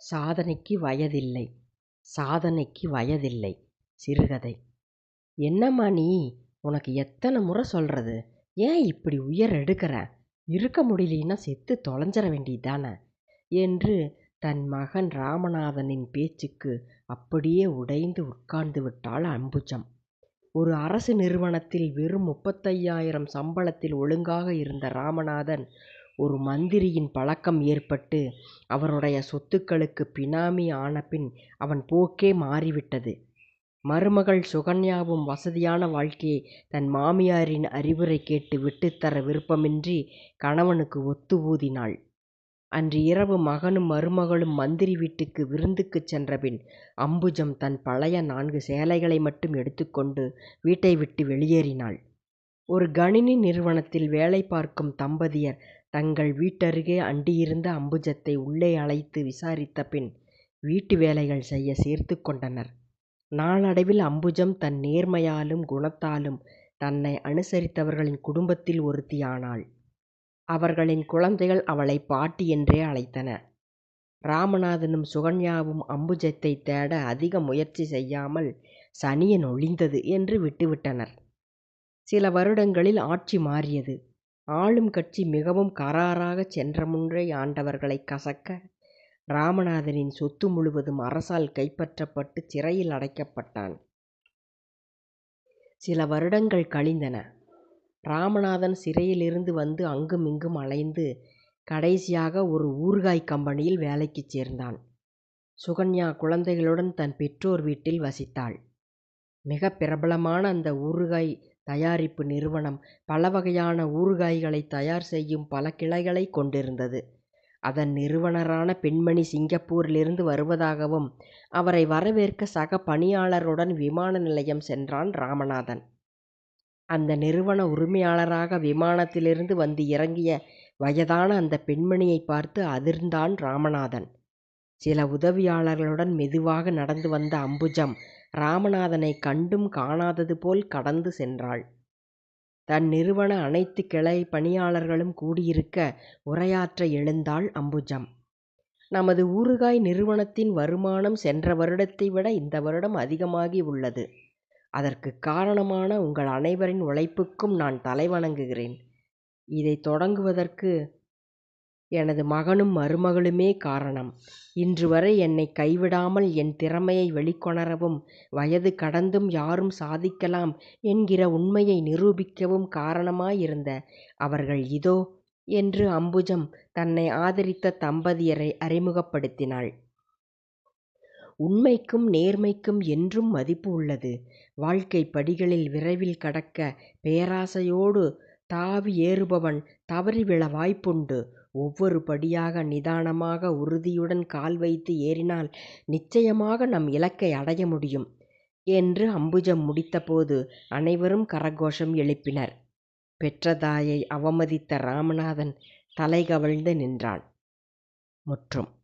சாதனைக்கு வயதில்லை. சாதனைக்கு வயதில்லை. சிறுகதை. என்னம்மா நீ? உனக்கு எத்தனை முறை சொல்கிறது ஏன் இப்படி உயர் எடுக்கிற? இருக்க முடியலன்னா செத்து தொலைஞ்சிட வேண்டியதானே என்று தன் மகன் ராமநாதனின் பேச்சுக்கு அப்படியே உடைந்து உட்கார்ந்து விட்டாள் அம்புஜம். ஒரு அரசு நிறுவனத்தில் வெறும் முப்பத்தையாயிரம் சம்பளத்தில் ஒழுங்காக இருந்த ராமநாதன் ஒரு மந்திரியின் பழக்கம் ஏற்பட்டு அவருடைய சொத்துக்களுக்கு பினாமி ஆனபின் அவன் போக்கே மாறிவிட்டது. மருமகள் சுகன்யாவும் வசதியான வாழ்க்கையை தன் மாமியாரின் அறிவுரை கேட்டு விட்டுத்தர விருப்பமின்றி கணவனுக்கு ஒத்து ஊதினாள் அன்று இரவு மகனும் மருமகளும் மந்திரி வீட்டுக்கு விருந்துக்குச் சென்றபின் அம்புஜம் தன் பழைய நான்கு சேலைகளை மட்டும் எடுத்துக்கொண்டு வீட்டை விட்டு வெளியேறினாள். ஒரு கணினி நிறுவனத்தில் வேலை பார்க்கும் தம்பதியர் தங்கள் வீட்டருகே அண்டியிருந்த அம்புஜத்தை உள்ளே அழைத்து விசாரித்த பின் வீட்டு வேலைகள் செய்ய சேர்த்து கொண்டனர். நாளடைவில் அம்புஜம் தன் நேர்மையாலும் குணத்தாலும் தன்னை அனுசரித்தவர்களின் குடும்பத்தில் ஒருத்தியானாள். அவர்களின் குழந்தைகள் அவளை பாட்டி என்றே அழைத்தன ராமநாதனும் சுகன்யாவும் அம்புஜத்தை தேட அதிக முயற்சி செய்யாமல் சனியன் ஒழிந்தது என்று விட்டுவிட்டனர். சில வருடங்களில் ஆட்சி மாறியது. ஆளும் கட்சி மிகவும் கராராக சென்ற முன்றை ஆண்டவர்களை கசக்க ராமநாதனின் சொத்து முழுவதும் அரசால் கைப்பற்றப்பட்டு சிறையில் அடைக்கப்பட்டான். சில வருடங்கள் கழிந்தன. ராமநாதன் சிறையிலிருந்து வந்து அங்கும் இங்கும் அலைந்து கடைசியாக ஒரு ஊறுகாய் கம்பெனியில் வேலைக்குச் சேர்ந்தான். சுகன்யா குழந்தைகளுடன் தன் பெற்றோர் வீட்டில் வசித்தாள். மிக பிரபலமான அந்த ஊறுகாய் தயாரிப்பு நிறுவனம் பல வகையான ஊறுகாய்களை தயார் செய்யும் பல கிளைகளை கொண்டிருந்தது. அதன் நிறுவனரான பெண்மணி சிங்கப்பூரிலிருந்து வருவதாகவும் அவரை வரவேற்க சக பணியாளருடன் விமான நிலையம் சென்றான் ராமநாதன். அந்த நிறுவன உரிமையாளராக விமானத்திலிருந்து வந்து இறங்கிய வயதான அந்த பெண்மணியை பார்த்து அதிர்ந்தான் ராமநாதன். சில உதவியாளர்களுடன் மெதுவாக நடந்து வந்த அம்புஜம் ராமநாதனை கண்டும் காணாதது போல் கடந்து சென்றாள். தன் நிறுவன அனைத்து கிளை பணியாளர்களும் கூடியிருக்க உரையாற்ற எழுந்தாள் அம்புஜம். நமது ஊறுகாய் நிறுவனத்தின் வருமானம் சென்ற வருடத்தை விட இந்த வருடம் அதிகமாகி உள்ளது. அதற்கு காரணமான உங்கள் அனைவரின் உழைப்புக்கும் நான் தலைவணங்குகிறேன் இதை தொடங்குவதற்கு எனது மகனும் மருமகளுமே காரணம். இன்று வரை என்னை கைவிடாமல் என் திறமையை வெளிக்கொணரவும் வயது கடந்தும் யாரும் சாதிக்கலாம் என்கிற உண்மையை நிரூபிக்கவும் காரணமாயிருந்த அவர்கள் இதோ என்று அம்புஜம் தன்னை ஆதரித்த தம்பதியரை அறிமுகப்படுத்தினாள். உண்மைக்கும் நேர்மைக்கும் என்றும் மதிப்பு உள்ளது. வாழ்க்கை படிகளில் விரைவில் கடக்க பேராசையோடு தாவி ஏறுபவன் தவறி விழ வாய்ப்புண்டு. ஒவ்வொரு படியாக நிதானமாக உறுதியுடன் கால் வைத்து ஏறினால் நிச்சயமாக நம் இலக்கை அடைய முடியும் என்று அம்புஜம் முடித்தபோது அனைவரும் கரகோஷம் எழுப்பினர். பெற்ற தாயை அவமதித்த ராமநாதன் தலைகவழ்ந்து நின்றான். முற்றும்.